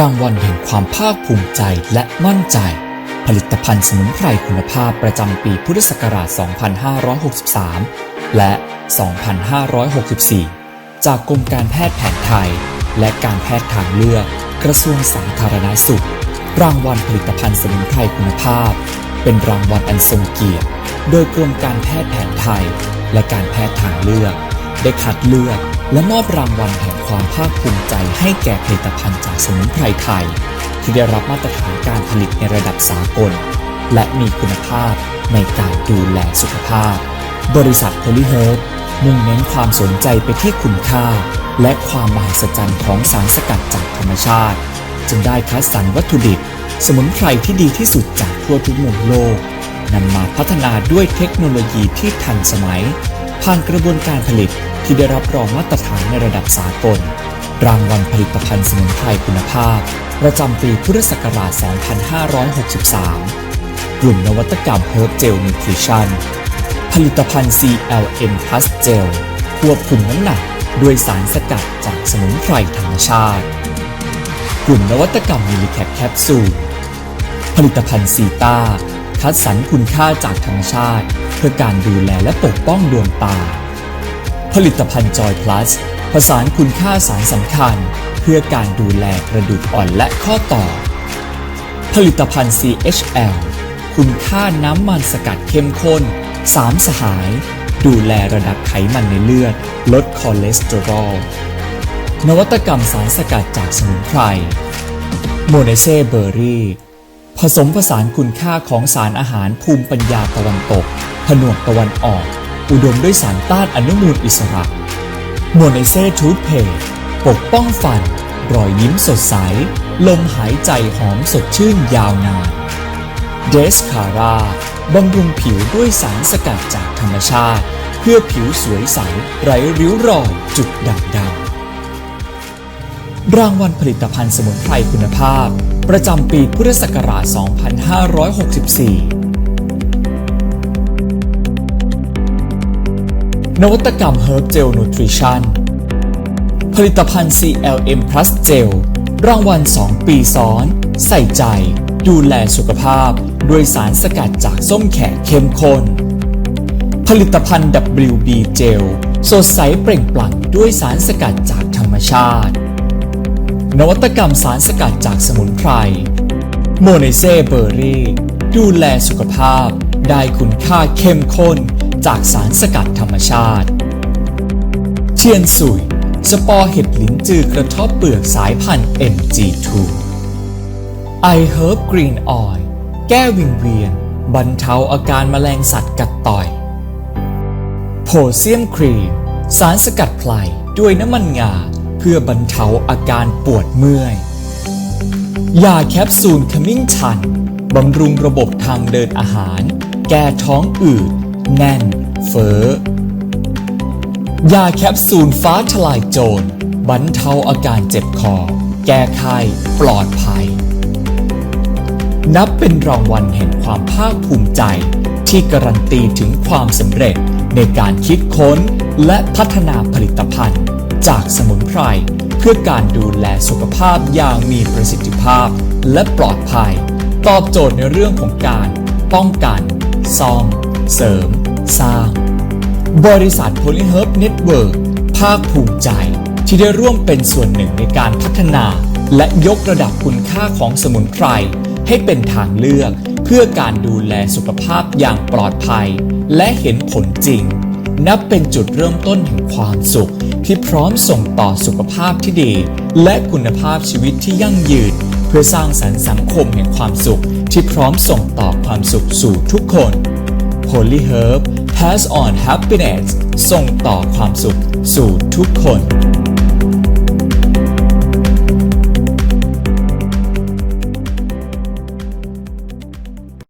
รางวัลแห่งความภาคภูมิใจและมั่นใจ ผลิตภัณฑ์สมุนไพรคุณภาพประจำปีพุทธศักราช 2563 และ 2564 จากกรมการแพทย์แผนไทย และการแพทย์ทางเลือก กระทรวงสาธารณสุข รางวัลผลิตภัณฑ์สมุนไพรคุณภาพ เป็นรางวัลอันทรงเกียรติ โดยกรมการแพทย์แผนไทย และการแพทย์ทางเลือก ได้คัดเลือก และมอบรางวัลแห่งความภาคภูมิใจให้แก่ผลิตภัณฑ์จากสมุนไพรไทย ที่ได้รับมาตรฐานการผลิตในระดับสากล และมีคุณภาพในการดูแลสุขภาพ บริษัทโพลิเฮิร์บมุ่งเน้นความสนใจไปที่คุณค่า และความมหัศจรรย์ของสารสกัดจากธรรมชาติ จึงได้คัดสรรวัตถุดิบ สมุนไพรที่ดีที่สุดจากทั่วทุกมุมโลกนำมาพัฒนาด้วยเทคโนโลยีที่ทันสมัย ผ่านกระบวนการผลิต ที่ได้รับรองมาตรฐานในระดับสากล รางวัลผลิตภัณฑ์สมุนไพรคุณภาพ ประจำปีพุทธศักราช 2563 กลุ่มนวัตกรรม Herb Gel Nutrition ผลิตภัณฑ์ CLM Plus Gel ควบคุมน้ำหนักด้วยสารสกัดจากสมุนไพรธรรมชาติ กลุ่มนวัตกรรมมิลิแคปแคปซูล ผลิตภัณฑ์ซีตาคัดสรรคุณค่าจากธรรมชาติ เพื่อการดูแลและปกป้องดวงตา ผลิตภัณฑ์จอยพลัสผสานคุณค่าสารสำคัญ เพื่อการดูแลกระดูกอ่อนและข้อต่อ ผลิตภัณฑ์ CHL คุณค่าน้ำมันสกัดเข้มข้น3สหาย ดูแลระดับไขมันในเลือด ลดคอเลสเตอรอล นวัตกรรมสารสกัดจากสมุนไพร โมเนเซเบอร์รี่ ผสมผสานคุณค่าของสารอาหารภูมิปัญญาตะวันตก ผนวกตะวันออก อุดมด้วยสารต้านอนุมูลอิสระโมเนเซทูธเพย์ปกป้องฟัน รอยยิ้มสดใส ลมหายใจหอมสดชื่นยาวนานเดสคาร่าบำรุงผิวด้วยสารสกัดจากธรรมชาติ เพื่อผิวสวยใส ไร้ริ้วรอยจุดด่างดำรางวัลผลิตภัณฑ์สมุนไพรคุณภาพ ประจำปีพุทธศักราช 2564 นวัตกรรม Herb Gel Nutrition ผลิตภัณฑ์ CLM Plus Gel รางวัล 2 ปีซ้อน ใส่ใจ ดูแลสุขภาพ ด้วยสารสกัดจากส้มแขกเข้มข้น ผลิตภัณฑ์ WB Gel สดใสเปล่งปลั่งด้วยสารสกัดจากธรรมชาติ นวัตกรรมสารสกัดจากสมุนไพรโมเนเซเบอร์รี่ ดูแลสุขภาพ ได้คุณค่าเข้มข้น จากสารสกัดธรรมชาติเทียนสุย สปอร์เห็ดลิ้นจือกระเทบเปลือกสายพันธุ์ MG2 I Herb Green Oil แก้วิงเวียน บรรเทาอาการแมลงสัตว์กัดต่อยโพเซียมครีม สารสกัดไพลด้วยน้ำมันงา เพื่อบรรเทาอาการปวดเมื่อย ยาแคปซูลขมิ้นชันบำรุงระบบทางเดินอาหาร แก้ท้องอืด แน่น เฟ้อยาแคปซูลฟ้าทลายโจรบรรเทาอาการเจ็บคอ แก้ไขปลอดภัย นับเป็นรางวัลแห่งความภาคภูมิใจ ที่การันตีถึงความสำเร็จในการคิดค้นและพัฒนาผลิตภัณฑ์ จากสมุนไพรเพื่อการดูแลสุขภาพอย่างมีประสิทธิภาพและปลอดภัย ตอบโจทย์ในเรื่องของการ ป้องกัน ซ่อม เสริม สร้าง บริษัท Polyherb Network ภาคภูมิใจ ที่ได้ร่วมเป็นส่วนหนึ่งในการพัฒนา และยกระดับคุณค่าของสมุนไพร ให้เป็นทางเลือก เพื่อการดูแลสุขภาพอย่างปลอดภัย และเห็นผลจริง นับเป็นจุดเริ่มต้นแห่งความสุข ที่พร้อมส่งต่อสุขภาพที่ดี และคุณภาพชีวิตที่ยั่งยืน เพื่อสร้างสรรค์สังคมแห่งความสุขที่พร้อมส่งต่อความสุขสู่ทุกคน PolyHerb Pass on Happiness ส่งต่อความสุขสู่ทุกคน